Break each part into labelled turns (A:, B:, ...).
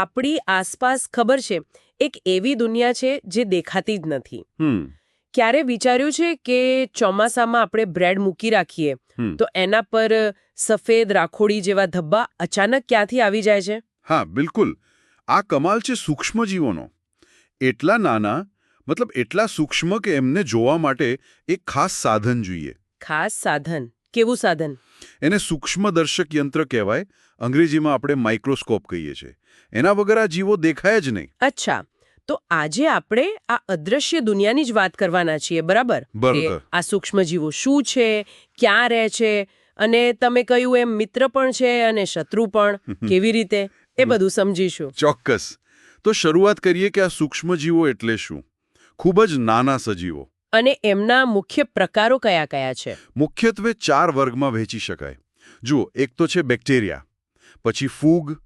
A: આપણી આસપાસ ખબર છે એક એવી દુનિયા છે જે દેખાતી જ નથી. ક્યારે વિચાર્યું છે કે ચોમાસામાં આપણે બ્રેડ મૂકી રાખીએ તો એના પર સફેદ રાખોડી જેવા ધબ્બા અચાનક ક્યાંથી આવી જાય છે?
B: હા બિલકુલ. આ કમાલ છે સૂક્ષ્મજીવોનો. એટલા નાના મતલબ એટલા સૂક્ષ્મ કે એમને જોવા માટે એક ખાસ સાધન જોઈએ.
A: ખાસ સાધન. કેવું સાધન?
B: એને સૂક્ષ્મદર્શક યંત્ર કહેવાય. અંગ્રેજીમાં આપણે માઇક્રોસ્કોપ કહીએ છીએ. એના વગર આ જીવો દેખાય જ નહીં.
A: અચ્છા. તો આજે આપણે આ અદ્રશ્ય દુનિયાની જ વાત કરવાના છીએ બરાબર?
B: બરાબર.
A: સૂક્ષ્મ જીવો શું છે ક્યાં રહે છે અને તમે કહ્યું એમ મિત્ર પણ છે અને શત્રુ પણ કેવી રીતે? એ બધું સમજીશું.
B: ચોક્કસ. તો શરૂઆત કરીએ કે આ સૂક્ષ્મ જીવો એટલે શું? ખૂબ જ નાના સજીવો.
A: અને એમના મુખ્ય પ્રકારો કયા કયા છે?
B: મુખ્યત્વે ચાર વર્ગમાં વહેંચી શકાય. જુઓ એક તો છે બેક્ટેરિયા પછી ફૂગ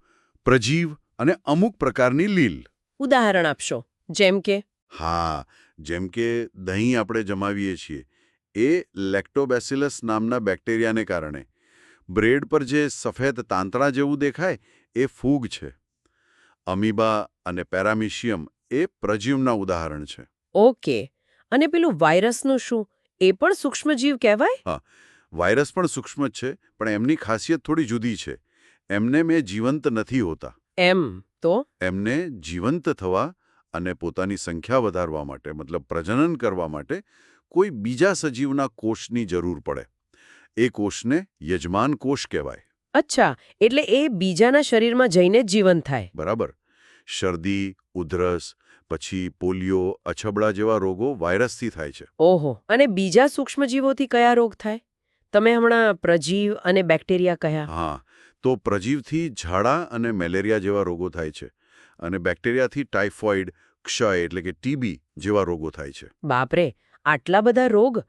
B: પ્રજીવ અને અમુક પ્રકારની લીલ.
A: ઉદાહરણ આપશો જેમ કે?
B: હા જેમ કે દહીં આપણે જમાવીએ છીએ. એ લેક્ટોબેસિલસ નામના બેક્ટેરિયાને કારણે. બ્રેડ પર જે સફેદ તાંતણા જેવું દેખાય એ ફૂગ છે. અમીબા અને પેરામિશિયમ એ પ્રજીવના ઉદાહરણ છે.
A: ઓકે. અને પેલું વાયરસનું શું? એ પણ સૂક્ષ્મજીવ કહેવાય? હા.
B: વાયરસ પણ સૂક્ષ્મ જ છે પણ એમની ખાસિયત થોડી જુદી છે. એમને મેં જીવંત નથી હોતા.
A: એમ? તો?
B: એમને જીવંત થવા અને પોતાની સંખ્યા વધારવા માટે મતલબ પ્રજનન કરવા માટે કોઈ બીજા સજીવના કોષની જરૂર પડે. એ કોષને યજમાન કોષ કહેવાય.
A: અચ્છા એટલે એ બીજાના શરીરમાં જઈને જ જીવંત થાય.
B: બરાબર. શરદી ઉધરસ પછી પોલિયો અછબડા જેવા રોગો વાયરસથી થાય છે.
A: ઓહો અને બીજા સૂક્ષ્મજીવોથી કયા રોગ થાય? તમે હમણાં પ્રજીવ અને બેક્ટેરિયા કહ્યા
B: હા તો પ્રજીવથી ઝાડા અને મેલેરિયા જેવા રોગો થાય છે અને બેક્ટેરિયાથી ટાઇફોઇડ ક્ષય એટલે કે ટીબી જેવા રોગો થાય છે.
A: બાપરે આટલા બધા રોગ?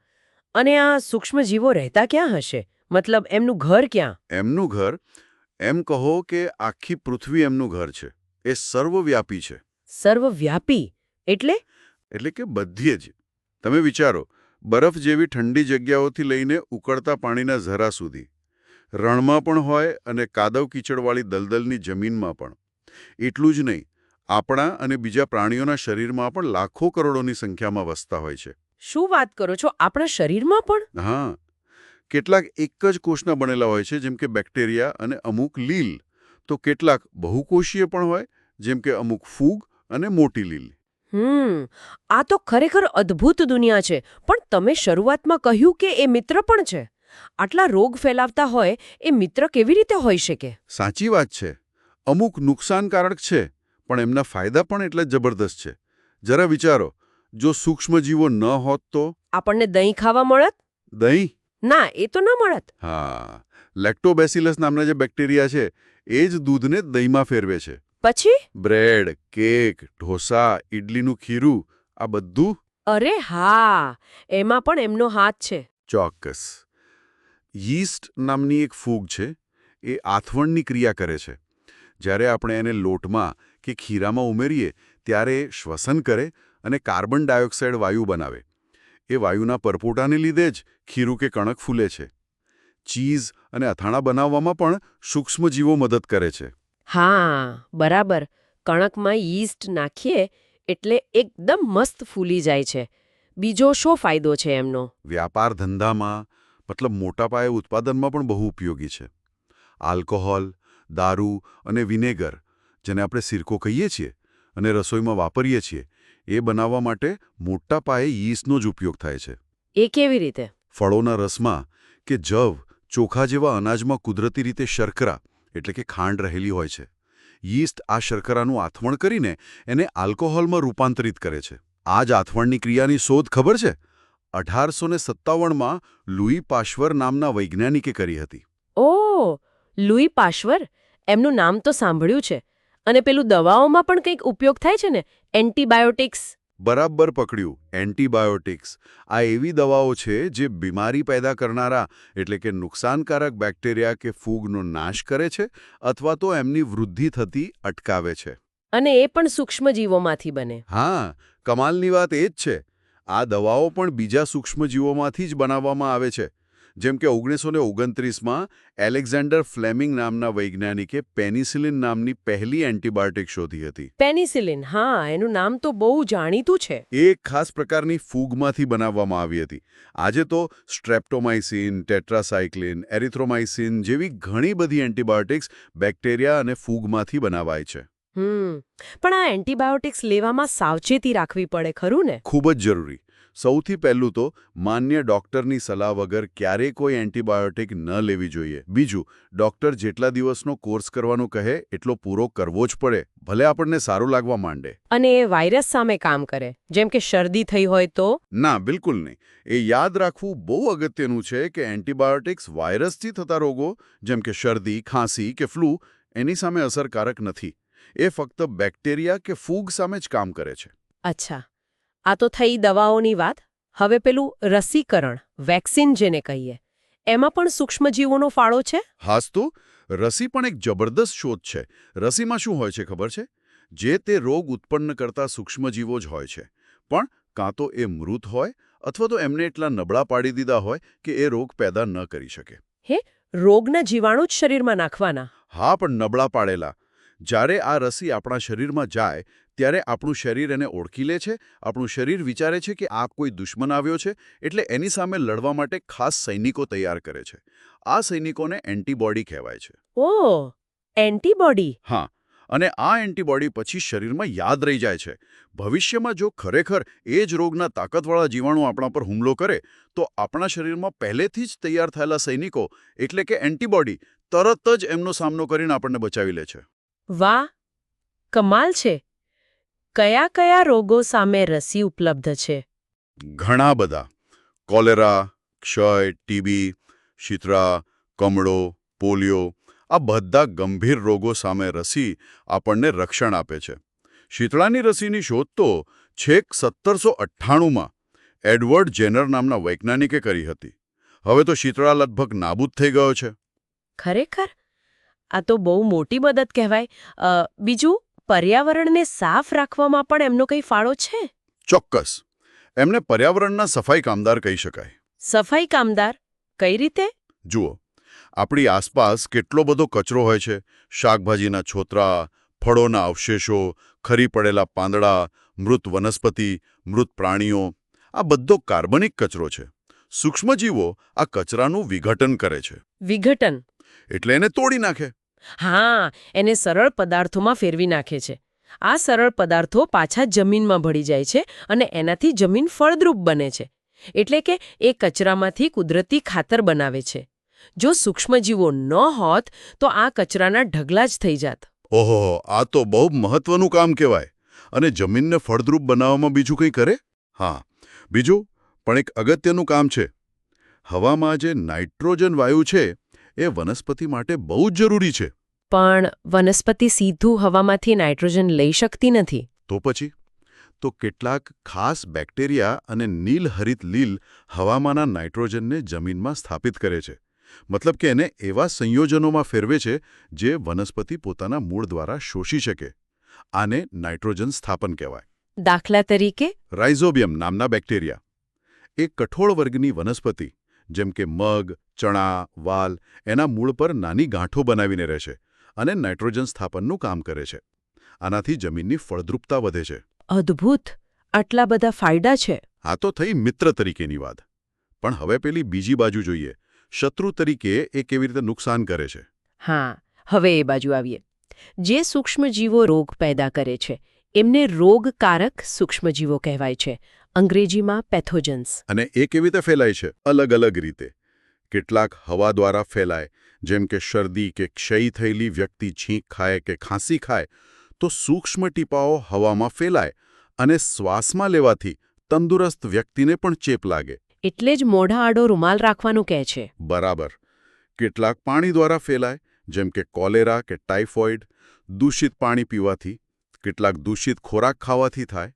A: અને આ સૂક્ષ્મજીવો રહેતા ક્યાં હશે? મતલબ એમનું ઘર ક્યાં?
B: એમનું ઘર? એમ કહો કે આખી પૃથ્વી એમનું ઘર છે. એ સર્વવ્યાપી છે.
A: સર્વવ્યાપી એટલે?
B: એટલે કે બધીએ જ. તમે વિચારો બરફ જેવી ઠંડી જગ્યાઓથી લઈને ઉકળતા પાણીના ઝરા સુધી. રણમાં પણ હોય અને કાદવ કીચડવાળી દલદલની જમીનમાં પણ. એટલું જ નહીં આપણા અને બીજા પ્રાણીઓના શરીરમાં પણ લાખો કરોડોની સંખ્યામાં વસતા હોય છે.
A: શું વાત કરો છો? આપણા શરીરમાં પણ?
B: હા. કેટલાક એક જ કોષના બનેલા હોય છે જેમ કે બેક્ટેરિયા અને અમુક લીલ. તો કેટલાક બહુકોષીય પણ હોય જેમ કે અમુક ફૂગ અને મોટી લીલી.
A: હમ આ તો ખરેખર અદ્ભુત દુનિયા છે પણ તમે શરૂઆતમાં કહ્યું કે એ મિત્ર પણ છે. આટલા રોગ ફેલાવતા હોય એ મિત્ર કેવી રીતે હોઈ શકે?
B: સાચી વાત છે. અમુક નુકસાનકારક છે પણ એમના ફાયદા પણ એટલા જબરદસ્ત છે. જરા વિચારો જો સૂક્ષ્મજીવો ન હોત તો?
A: આપણને દહીં ખાવા મળત?
B: દહીં?
A: ના એ તો ન મળત.
B: હા લેક્ટોબેસિલસ નામના જે બેક્ટેરિયા છે એ જ દૂધને દહીંમાં ફેરવે છે.
A: પછી?
B: બ્રેડ કેક ઢોસા ઇડલીનું ખીરું આ બધું?
A: અરે હા એમાં પણ એમનો હાથ છે.
B: ચોક્કસ. યીસ્ટ નામની એક ફૂગ છે એ આથવણની ક્રિયા કરે છે. જ્યારે આપણે એને લોટમાં કે ખીરામાં ઉમેરીએ ત્યારે શ્વસન કરે અને કાર્બન ડાયોક્સાઇડ વાયુ બનાવે. એ વાયુના પરપોટાને લીધે જ ખીરું કે કણક ફૂલે છે. ચીઝ અને અથાણા બનાવવામાં પણ સૂક્ષ્મજીવો મદદ કરે છે.
A: હા બરાબર. કણકમાં યીસ્ટ નાખીએ એટલે એકદમ મસ્ત ફૂલી જાય છે. બીજો શો ફાયદો છે એમનો?
B: વ્યાપાર ધંધામાં મતલબ મોટા પાયે ઉત્પાદનમાં પણ બહુ ઉપયોગી છે. આલ્કોહોલ દારૂ અને વિનેગર જેને આપણે સિરકો કહીએ છીએ અને રસોઈમાં વાપરીએ છીએ એ બનાવવા માટે મોટા પાયે યીસ્ટનો જ ઉપયોગ થાય છે.
A: એ કેવી રીતે?
B: ફળોના રસમાં કે જવ ચોખા જેવા અનાજમાં કુદરતી રીતે શર્કરા એટલે કે ખાંડ રહેલી હોય છે. યીસ્ટ આ શર્કરાનું આથવણ કરીને એને આલ્કોહોલમાં રૂપાંતરિત કરે છે. આ જ આથવણની ક્રિયાની શોધ ખબર છે? અઢારસો ને સત્તાવનમાં લુઈ પાશ્વર નામના વૈજ્ઞાનિકે કરી હતી.
A: ઓ, લુઈ પાશ્વર? એમનું નામ તો સાંભળ્યું છે. અને પેલું દવાઓમાં પણ કંઈક ઉપયોગ થાય છે ને? એન્ટીબાયોટિક્સ?
B: બરાબર પકડ્યું. એન્ટીબાયોટિક્સ. આ એવી દવાઓ છે જે બીમારી પેદા કરનારા એટલે કે નુકસાનકારક બેક્ટેરિયા કે ફૂગનો નાશ કરે છે અથવા તો એમની વૃદ્ધિ થતી અટકાવે છે.
A: અને એ પણ સૂક્ષ્મજીવોમાંથી બને.
B: હા કમાલની વાત એ જ છે. આ દવાઓ પણ બીજા સૂક્ષ્મજીવોમાંથી જ બનાવવામાં આવે છે. જેમ કે ઓગણીસો ને ઓગણત્રીસમાં એલેક્ઝાન્ડર ફ્લેમિંગ નામના વૈજ્ઞાનિકે પેનિસિલિન નામની પહેલી એન્ટીબાયોટિક શોધી હતી.
A: પેનિસિલિન હા એનું નામ તો બહુ જાણીતું છે.
B: એ એક ખાસ પ્રકારની ફૂગમાંથી બનાવવામાં આવી હતી. આજે તો સ્ટ્રેપ્ટોમાઇસિન ટેટ્રાસાયક્લિન એરિથ્રોમાઇસિન જેવી ઘણી બધી એન્ટીબાયોટિક્સ બેક્ટેરિયા અને ફૂગમાંથી બનાવાય છે.
A: હમ પણ આ એન્ટીબાયોટિક્સ લેવામાં સાવચેતી રાખવી પડે ખરું ને?
B: ખૂબ જ જરૂરી. સૌથી પહેલું તો માન્ય ડોક્ટરની સલાહ વગર ક્યારેય કોઈ એન્ટીબાયોટિક ન લેવી જોઈએ. બીજું ડોક્ટર જેટલા દિવસનો કોર્સ કરવાનું કહે એટલો પૂરો કરવો જ પડે. ભલે આપણને સારું લાગવા માંડે.
A: અને એ વાયરસ સામે કામ કરે. જેમ કે શરદી થઈ હોય તો?
B: ના બિલકુલ નહીં. એ યાદ રાખવું બહુ અગત્યનું છે કે એન્ટીબાયોટિક્સ વાયરસથી થતા રોગો જેમ કે શરદી ખાંસી કે ફ્લૂ એની સામે અસરકારક નથી. એ ફક્ત બેક્ટેરિયા કે ફૂગ સામે જ કામ કરે છે.
A: અચ્છા. આ તો થઈ દવાઓની વાત. હવે પેલું રસીકરણ વેક્સિન જેને કહીએ. એમાં પણ સૂક્ષ્મજીવોનો ફાળો છે?
B: હાસ તો. રસી પણ એક જબરદસ્ત શોધ છે. રસીમાં શું હોય છે ખબર છે? જે તે રોગ ઉત્પન્ન કરતા સૂક્ષ્મજીવો જ હોય છે. પણ કાં તો એ મૃત હોય અથવા તો એમને એટલા નબળા પાડી દીધા હોય કે એ રોગ પેદા ન કરી શકે.
A: હે રોગના જીવાણુ જ શરીરમાં નાખવાના.
B: હા પણ નબળા પાડેલા. જ્યારે આ રસી આપણા શરીરમાં જાય ત્યારે આપણું શરીર એને ઓળખી લે છે આપણું શરીર વિચારે છે કે આ કોઈ દુશ્મન આવ્યો છે એટલે એની સામે લડવા માટે ખાસ સૈનિકો તૈયાર કરે છે. આ સૈનિકોને એન્ટીબોડી કહેવાય છે.
A: ઓ એન્ટીબોડી?
B: હા અને આ એન્ટીબોડી પછી શરીરમાં યાદ રહી જાય છે. ભવિષ્યમાં જો ખરેખર એ જ રોગના તાકતવાળા જીવાણુ આપણા પર હુમલો કરે તો આપણા શરીરમાં પહેલેથી જ તૈયાર થયેલા સૈનિકો એટલે કે એન્ટીબોડી તરત જ એમનો સામનો કરીને આપણને બચાવી લે છે.
A: વાહ કમાલ છે. કયા કયા રોગો સામે રસી ઉપલબ્ધ છે?
B: ઘણા બધા. કોલેરા ક્ષય ટીબી શીતરા કમળો પોલિયો આ બધા ગંભીર રોગો સામે રસી આપણને રક્ષણ આપે છે. શીતળાની રસીની શોધ તો છેક સત્તરસો અઠ્ઠાણુંમાં એડવર્ડ જેનર નામના વૈજ્ઞાનિકે કરી હતી. હવે તો શીતળા લગભગ નાબૂદ થઈ ગયો છે.
A: ખરેખર? આ તો બહુ મોટી મદદ કહેવાય. બીજું? પર્યાવરણને સાફ રાખવામાં પણ એમનો કંઈ ફાળો છે?
B: ચોક્કસ. એમને પર્યાવરણના સફાઈ કામદાર કહી શકાય.
A: સફાઈ કામદાર? કઈ રીતે?
B: જુઓ આપણી આસપાસ કેટલો બધો કચરો હોય છે. શાકભાજીના છોતરા ફળોના અવશેષો ખરી પડેલા પાંદડા મૃત વનસ્પતિ મૃત પ્રાણીઓ. આ બધો કાર્બનિક કચરો છે. સૂક્ષ્મજીવો આ કચરાનું વિઘટન કરે છે.
A: વિઘટન.
B: એટલે એને તોડી નાખે.
A: હા, એને સરળ પદાર્થોમાં ફેરવી નાખે છે. આ સરળ પદાર્થો પાછા જમીનમાં ભળી જાય છે અને એનાથી જમીન ફળદ્રુપ બને છે. એટલે કે એ કચરામાંથી કુદરતી ખાતર બનાવે છે. જો સૂક્ષ્મજીવો ન હોત, તો આ કચરાના ઢગલા જ થઈ જાત.
B: ઓહો, આ તો બહુ મહત્વનું કામ કહેવાય. અને જમીનને ફળદ્રુપ બનાવવામાં બીજું કંઈ કરે? હા. બીજું, પણ એક અગત્યનું કામ છે. હવામાં જે નાઇટ્રોજન વાયુ છે એ વનસ્પતિ માટે બહુ જ જરૂરી છે.
A: પણ વનસ્પતિ સીધું હવામાંથી નાઇટ્રોજન લઈ શકતી નથી.
B: તો પછી? તો કેટલાક ખાસ બેક્ટેરિયા અને નીલહરિત લીલ હવામાંના નાઇટ્રોજનને જમીનમાં સ્થાપિત કરે છે. મતલબ કે એને એવા સંયોજનોમાં ફેરવે છે જે વનસ્પતિ પોતાના મૂળ દ્વારા શોષી શકે. આને નાઇટ્રોજન સ્થાપન કહેવાય.
A: દાખલા તરીકે?
B: રાઇઝોબિયમ નામના બેક્ટેરિયા. એક કઠોળ વર્ગની વનસ્પતિ જેમ કે મગ ચણા વાલ એના મૂળ પર નાની ગાંઠો બનાવીને રહે છે અને નાઇટ્રોજન સ્થાપનનું કામ કરે છે. આનાથી જમીનની ફળદ્રુપતા વધે છે.
A: અદ્ભુત! આટલા બધા ફાયદા છે.
B: આ તો થઈ મિત્ર તરીકેની વાત. પણ હવે પેલી બીજી બાજુ જોઈએ. શત્રુ તરીકે એ કેવી રીતે નુકસાન કરે છે?
A: હા હવે એ બાજુ આવીએ. જે સૂક્ષ્મજીવો રોગ પેદા કરે છે એમને રોગકારક સૂક્ષ્મજીવો કહેવાય છે. અંગ્રેજીમાં પેથોજન્સ
B: અને એ કેવી રીતે ફેલાય છે? અલગ અલગ રીતે. કેટલાક હવા દ્વારા ફેલાય જેમ કે શરદી કે ક્ષય થયેલી વ્યક્તિ છીંક ખાય કે ખાંસી ખાય તો સૂક્ષ્મ ટીપાઓ હવામાં ફેલાય અને શ્વાસમાં લેવાથી તંદુરસ્ત વ્યક્તિને પણ ચેપ લાગે.
A: એટલે જ મોઢા આડો રૂમાલ રાખવાનું કહે છે.
B: બરાબર. કેટલાક પાણી દ્વારા ફેલાય જેમ કે કોલેરા કે ટાઇફોઇડ દૂષિત પાણી પીવાથી કેટલાક દૂષિત ખોરાક ખાવાથી થાય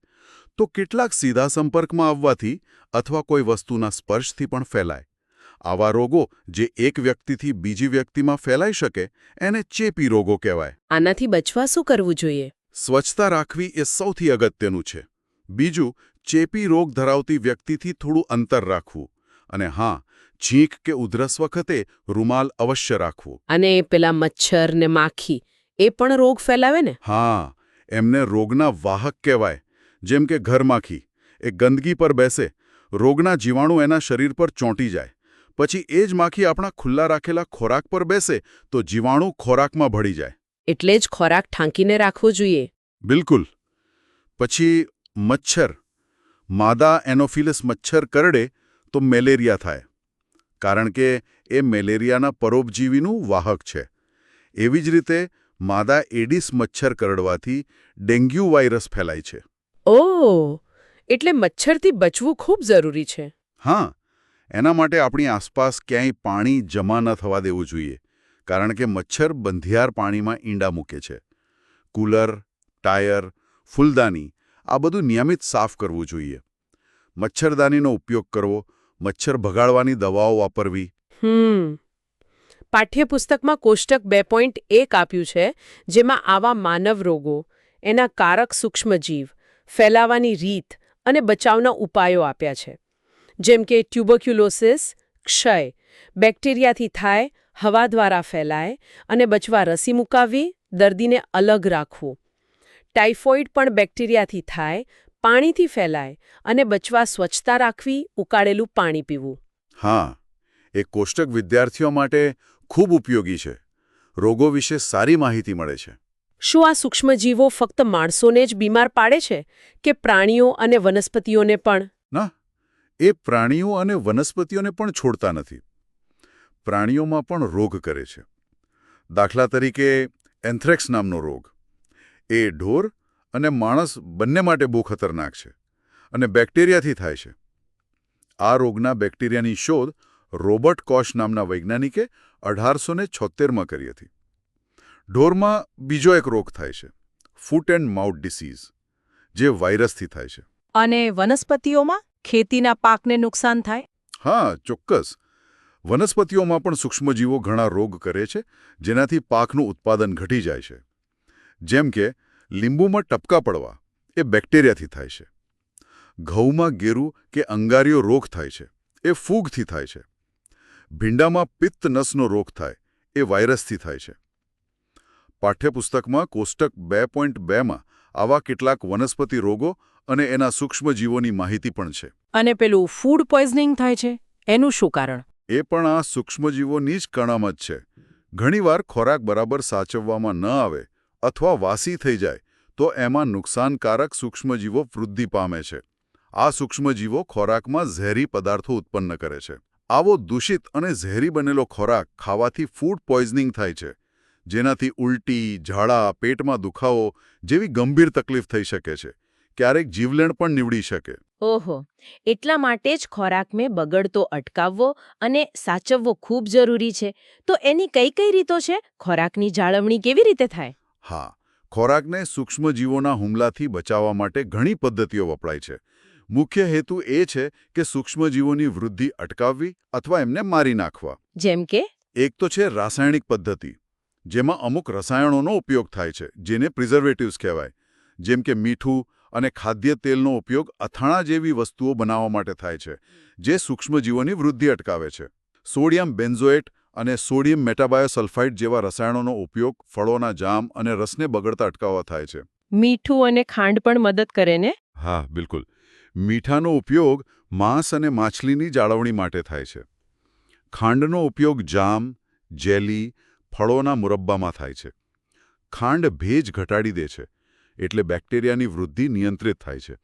B: તો કેટલાક સીધા સંપર્કમાં આવવાથી અથવા કોઈ વસ્તુના સ્પર્શથી પણ ફેલાય. આવા રોગો જે એક વ્યક્તિથી બીજી વ્યક્તિમાં ફેલાઈ શકે એને ચેપી રોગો કહેવાય.
A: આનાથી બચવા શું કરવું જોઈએ?
B: સ્વચ્છતા રાખવી એ સૌથી અગત્યનું છે. બીજું ચેપી રોગ ધરાવતી વ્યક્તિથી થોડું અંતર રાખવું. અને હા છીંક કે ઉધરસ વખતે રૂમાલ અવશ્ય રાખવો.
A: અને પેલા મચ્છર ને માખી એ પણ રોગ ફેલાવે ને?
B: હા એમને રોગના વાહક કહેવાય. જેમ કે ઘરમાખી એ ગંદકી પર બેસે. રોગના જીવાણુ એના શરીર પર ચોંટી જાય. પછી એ જ માખી આપણા ખુલ્લા રાખેલા ખોરાક પર બેસે તો જીવાણુ ખોરાકમાં ભળી જાય.
A: એટલે જ ખોરાક ઠાંકીને રાખવો જોઈએ.
B: બિલકુલ. પછી મચ્છર. માદા એનોફિલસ મચ્છર કરડે તો મેલેરિયા થાય. કારણ કે એ મેલેરિયાના પરોપજીવીનું વાહક છે. એવી જ રીતે માદા એડિસ મચ્છર કરડવાથી ડેન્ગ્યુ વાયરસ ફેલાય છે.
A: ઓ એટલે મચ્છરથી બચવું ખૂબ જરૂરી છે.
B: હા એના માટે આપણી આસપાસ ક્યાંય પાણી જમા ન થવા દેવું જોઈએ, કારણ કે મચ્છર બંધિયાર પાણીમાં ઈંડા મૂકે છે. કુલર, ટાયર, ફૂલદાની, આ બધું નિયમિત સાફ કરવું જોઈએ. મચ્છરદાનીનો ઉપયોગ કરવો, મચ્છર ભગાડવાની દવાઓ વાપરવી.
A: હમ. પાઠ્યપુસ્તકમાં કોષ્ટક બે પોઈન્ટ એક આપ્યું છે, જેમાં આવા માનવ રોગો, એના કારક સૂક્ષ્મજીવ, ફેલાવાની રીત અને બચાવના ઉપાયો આપ્યા છે. જેમ કે ટ્યુબરક્યુલોસિસ ક્ષય બેક્ટેરિયાથી થાય હવા દ્વારા ફેલાય અને બચવા રસી મુકાવવી દર્દીને અલગ રાખવું. ટાઇફોઇડ પણ બેક્ટેરિયાથી થાય પાણીથી ફેલાય અને બચવા સ્વચ્છતા રાખવી ઉકાળેલું પાણી પીવું.
B: હા એ કોષ્ટક વિદ્યાર્થીઓ માટે ખૂબ ઉપયોગી છે. રોગો વિશે સારી માહિતી મળે છે.
A: શું આ સૂક્ષ્મજીવો ફક્ત માણસોને જ બીમાર પાડે છે કે પ્રાણીઓ અને વનસ્પતિઓને પણ?
B: એ પ્રાણીઓ અને વનસ્પતિઓને પણ છોડતા નથી. પ્રાણીઓમાં પણ રોગ કરે છે. દાખલા તરીકે એન્થ્રેક્સ નામનો રોગ. એ ઢોર અને માણસ બંને માટે બહુ ખતરનાક છે અને બેક્ટેરિયાથી થાય છે. આ રોગના બેક્ટેરિયાની શોધ રોબર્ટ કોશ નામના વૈજ્ઞાનિકે અઢારસો ને છોતેરમાં કરી હતી. ઢોરમાં બીજો એક રોગ થાય છે, ફૂટ એન્ડ માઉથ ડિસીઝ, જે વાયરસથી થાય છે.
C: અને વનસ્પતિઓમાં? ખેતીના પાકને નુકસાન થાય?
B: હા, ચોક્કસ. વનસ્પતિઓમાં પણ સૂક્ષ્મજીવો ઘણા રોગ કરે છે, જેનાથી પાકનું ઉત્પાદન ઘટી જાય છે. જેમ કે, લીંબુમાં ટપકા પડવા, એ બેક્ટેરિયાથી થાય છે. ઘઉંમાં ગેરુ કે અંગારીઓ રોગ થાય છે, એ ફૂગથી થાય છે. ભીંડામાં પિત્ત નસનો રોગ થાય, એ વાયરસથી થાય છે. પાઠ્યપુસ્તકમાં કોષ્ટક બે પોઈન્ટ બેમાં આવા કેટલાક વનસ્પતિ રોગો અને એના સૂક્ષ્મજીવોની માહિતી પણ છે.
C: અને પેલું ફૂડ પોઈઝનિંગ થાય છે એનું શું કારણ?
B: એ પણ આ સૂક્ષ્મજીવોની જ કણામત છે. ઘણીવાર ખોરાક બરાબર સાચવવામાં ન આવે અથવા વાસી થઈ જાય તો એમાં નુકસાનકારક સૂક્ષ્મજીવો વૃદ્ધિ પામે છે. આ સૂક્ષ્મજીવો ખોરાકમાં ઝેરી પદાર્થો ઉત્પન્ન કરે છે. આવો દૂષિત અને ઝેરી બનેલો ખોરાક ખાવાથી ફૂડ પોઈઝનિંગ થાય છે જેનાથી ઉલટી ઝાડા પેટમાં દુખાવો જેવી ગંભીર તકલીફ થઈ શકે છે. ક્યારેક જીવલેણ પણ નીવડી શકે.
D: ઓહો એટલા માટે જ ખોરાક મેં બગડતો અટકાવવો અને સાચવવો ખૂબ જરૂરી છે. તો એની કઈ કઈ રીતો છે? ખોરાકની જાળવણી કેવી રીતે થાય?
B: હા ખોરાકને સૂક્ષ્મજીવોના હુમલાથી બચાવવા માટે ઘણી પદ્ધતિઓ વપરાય છે. મુખ્ય હેતુ એ છે કે સૂક્ષ્મજીવોની વૃદ્ધિ અટકાવવી અથવા એમને મારી નાખવા.
D: જેમ કે?
B: એક તો છે રાસાયણિક પદ્ધતિ જેમાં અમુક રસાયણોનો ઉપયોગ થાય છે જેને પ્રિઝર્વેટિવ્સ કહેવાય. જેમ કે મીઠું અને ખાદ્ય તેલનો ઉપયોગ અથાણા જેવી વસ્તુઓ બનાવવા માટે થાય છે જે સૂક્ષ્મજીવોની વૃદ્ધિ અટકાવે છે. સોડિયમ બેન્ઝોએટ અને સોડિયમ મેટાબાયોસલ્ફાઇડ જેવા રસાયણોનો ઉપયોગ ફળોના જામ અને રસને બગડતા અટકાવવા થાય છે.
A: મીઠું અને ખાંડ પણ મદદ કરે ને?
B: હા બિલકુલ. મીઠાનો ઉપયોગ માંસ અને માછલીની જાળવણી માટે થાય છે. ખાંડનો ઉપયોગ જામ જેલી ફળોના મુરબ્બામાં થાય છે. ખાંડ ભેજ ઘટાડી દે છે. એટલે બેક્ટેરિયાની વૃદ્ધિ નિયંત્રિત થાય છે.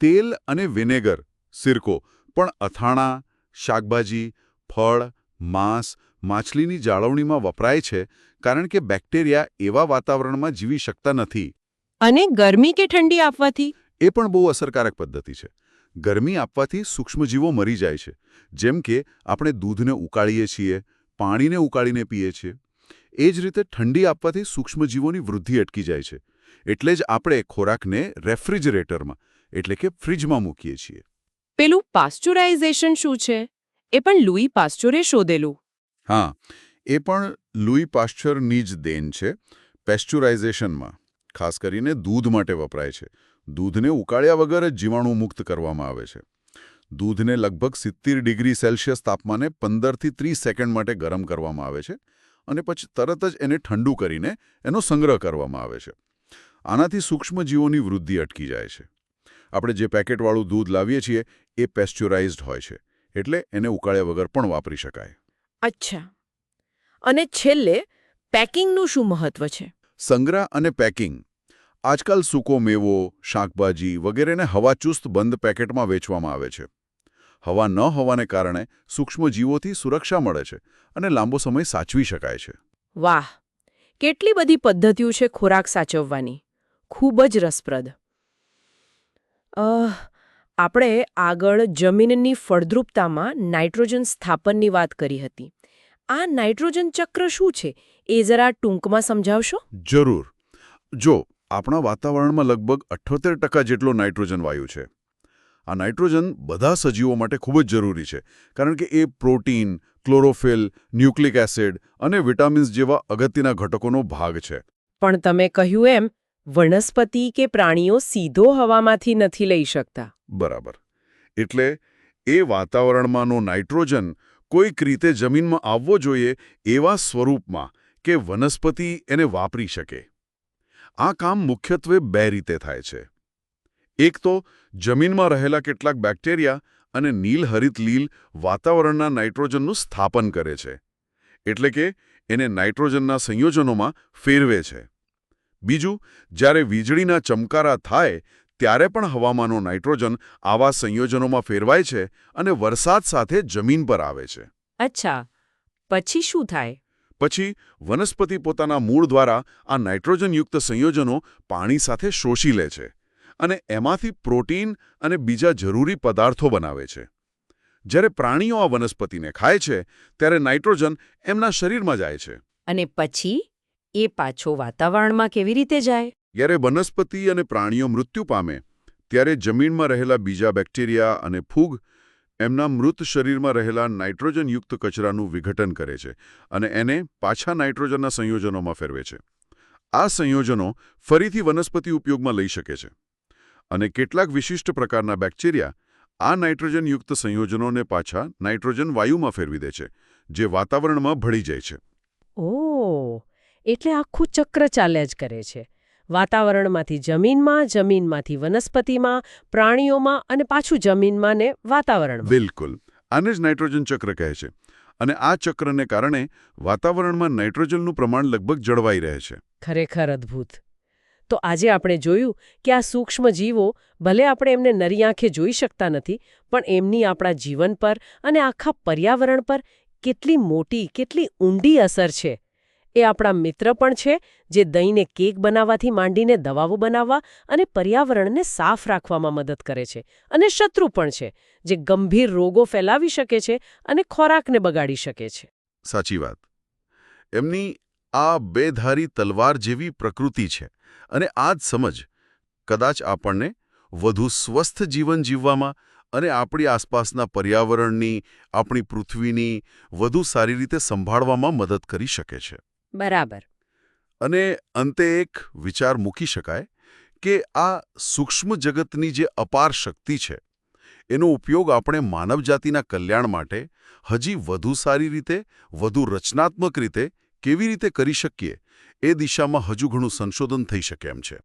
B: તેલ અને વિનેગર સિરકો પણ અથાણા શાકભાજી ફળ માંસ માછલીની જાળવણીમાં વપરાય છે કારણ કે બેક્ટેરિયા એવા વાતાવરણમાં જીવી શકતા નથી.
C: અને ગરમી કે ઠંડી આપવાથી?
B: એ પણ બહુ અસરકારક પદ્ધતિ છે. ગરમી આપવાથી સૂક્ષ્મજીવો મરી જાય છે. જેમ કે આપણે દૂધને ઉકાળીએ છીએ પાણીને ઉકાળીને પીએ છીએ. એ જ રીતે ઠંડી આપવાથી સૂક્ષ્મજીવોની વૃદ્ધિ અટકી જાય છે. એટલે જ આપણે ખોરાકને રેફ્રિજરેટરમાં એટલે કે ફ્રિજમાં મૂકીએ છીએ.
C: પેલું પાસ્ચ્યુરાઇઝેશન શું છે? એ પણ લુઈ પાસ્ચ્યુરે શોધેલું.
B: હા એ પણ લુઈ પાશ્ચરની જ દેન છે પેસ્ચ્યુરાઇઝેશનમાં ખાસ કરીને દૂધ માટે વપરાય છે. દૂધને ઉકાળ્યા વગર જ જીવાણુ મુક્ત કરવામાં આવે છે. દૂધને લગભગ સિત્તેર ડિગ્રી સેલ્સિયસ તાપમાને પંદરથી ત્રીસ સેકન્ડ માટે ગરમ કરવામાં આવે છે અને પછી તરત જ એને ઠંડુ કરીને એનો સંગ્રહ કરવામાં આવે છે. આનાથી સૂક્ષ્મજીવોની વૃદ્ધિ અટકી જાય છે. આપણે જે પેકેટવાળું દૂધ લાવીએ છીએ એ પેસ્ચ્યુરાઇઝડ હોય છે એટલે એને ઉકાળ્યા વગર પણ વાપરી શકાય.
A: અચ્છા. અને છેલ્લે પેકિંગનું શું મહત્વ છે?
B: સંગ્રહ અને પેકિંગ. આજકાલ સૂકો મેવો શાકભાજી વગેરેને હવાચુસ્ત બંધ પેકેટમાં વેચવામાં આવે છે. હવા ન હોવાને કારણે સૂક્ષ્મજીવોથી સુરક્ષા મળે છે અને લાંબો સમય સાચવી શકાય છે.
A: વાહ! કેટલી બધી પદ્ધતિઓ છે ખોરાક સાચવવાની. ખૂબ જ રસપ્રદ. આપણે આગળ જમીનની ફળદ્રુપતામાં નાઇટ્રોજન સ્થાપનની વાત કરી હતી. આ નાઇટ્રોજન ચક્ર શું છે? એ જરા ટૂંકમાં સમજાવશો?
B: જરૂર. જો આપણા વાતાવરણમાં લગભગ અઠ્ઠોતેર ટકા જેટલો નાઇટ્રોજન વાયુ છે. આ નાઇટ્રોજન બધા સજીવો માટે ખૂબ જ જરૂરી છે કારણ કે એ પ્રોટીન ક્લોરોફિલ ન્યુક્લિક એસિડ અને વિટામિન્સ જેવા અગત્યના ઘટકોનો ભાગ છે.
A: પણ તમે કહ્યું એમ વનસ્પતિ કે પ્રાણીઓ સીધો હવામાંથી નથી લઈ શકતા.
B: બરાબર. એટલે એ વાતાવરણમાંનો નાઇટ્રોજન કોઈક રીતે જમીનમાં આવવો જોઈએ એવા સ્વરૂપમાં કે વનસ્પતિ એને વાપરી શકે. આ કામ મુખ્યત્વે બે રીતે થાય છે. એક તો જમીનમાં રહેલા કેટલાક બેક્ટેરિયા અને નીલહરિત લીલ વાતાવરણના નાઇટ્રોજનનું સ્થાપન કરે છે. એટલે કે એને નાઇટ્રોજનના સંયોજનોમાં ફેરવે છે. બીજું જ્યારે વીજળીના ચમકારા થાય ત્યારે પણ હવામાંનો નાઇટ્રોજન આવા સંયોજનોમાં ફેરવાય છે અને વરસાદ સાથે જમીન પર આવે છે.
A: અચ્છા. પછી શું થાય?
B: પછી વનસ્પતિ પોતાના મૂળ દ્વારા આ નાઇટ્રોજનયુક્ત સંયોજનો પાણી સાથે શોષી લે છે અને એમાંથી પ્રોટીન અને બીજા જરૂરી પદાર્થો બનાવે છે. જ્યારે પ્રાણીઓ આ વનસ્પતિને ખાય છે ત્યારે નાઇટ્રોજન એમના શરીરમાં જાય છે.
A: અને પછી? એ પાછો વાતાવરણમાં કેવી રીતે જાય?
B: જ્યારે વનસ્પતિ અને પ્રાણીઓ મૃત્યુ પામે ત્યારે જમીનમાં રહેલા બીજા બેક્ટેરિયા અને ફૂગ એમના મૃત શરીરમાં રહેલા નાઇટ્રોજનયુક્ત કચરાનું વિઘટન કરે છે અને એને પાછા નાઇટ્રોજનના સંયોજનોમાં ફેરવે છે. આ સંયોજનો ફરીથી વનસ્પતિ ઉપયોગમાં લઈ શકે છે. અને કેટલાક વિશિષ્ટ પ્રકારના બેક્ટેરિયા આ નાઇટ્રોજનયુક્ત સંયોજનોને પાછા નાઇટ્રોજન વાયુમાં ફેરવી દે છે જે વાતાવરણમાં ભળી જાય છે.
A: ઓ એટલે આખું ચક્ર ચાલ્યા જ કરે છે. વાતાવરણમાંથી જમીનમાં જમીનમાંથી વનસ્પતિમાં પ્રાણીઓમાં અને પાછું જમીનમાં ને વાતાવરણમાં.
B: બિલકુલ. આને જ નાઇટ્રોજન ચક્ર કહે છે. અને આ ચક્રને કારણે વાતાવરણમાં નાઇટ્રોજનનું પ્રમાણ લગભગ જળવાઈ રહે છે.
A: ખરેખર અદ્ભુત. તો આજે આપણે જોયું કે આ સૂક્ષ્મ જીવો ભલે આપણે એમને નરી આંખે જોઈ શકતા નથી પણ એમની આપણા જીવન પર અને આખા પર્યાવરણ પર કેટલી મોટી કેટલી ઊંડી અસર છે. એ આપણા મિત્ર પણ છે, જે દહીંને કેક બનાવવાથી માંડીને દવાઓ બનાવવા અને પર્યાવરણને સાફ રાખવામાં મદદ કરે છે અને શત્રુ પણ છે, જે ગંભીર રોગો ફેલાવી શકે છે અને ખોરાકને બગાડી શકે છે.
B: સાચી વાત. એમની આ બેધારી તલવાર જેવી પ્રકૃતિ છે અને આ સમજ, કદાચ આપણને વધુ સ્વસ્થ જીવન જીવવામાં અને આપણી આસપાસના પર્યાવરણની, આપણી પૃથ્વીની વધુ સારી રીતે સંભાળવામાં મદદ કરી શકે છે.
A: બરાબર.
B: અને અંતે એક વિચાર મૂકી શકાય કે આ સૂક્ષ્મ જગતની જે અપાર શક્તિ છે, એનો ઉપયોગ આપણે માનવજાતિના કલ્યાણ માટે હજી વધુ સારી રીતે, વધુ રચનાત્મક રીતે કેવી રીતે કરી શકીએ, એ દિશામાં હજુ ઘણું સંશોધન થઈ શકે એમ છે.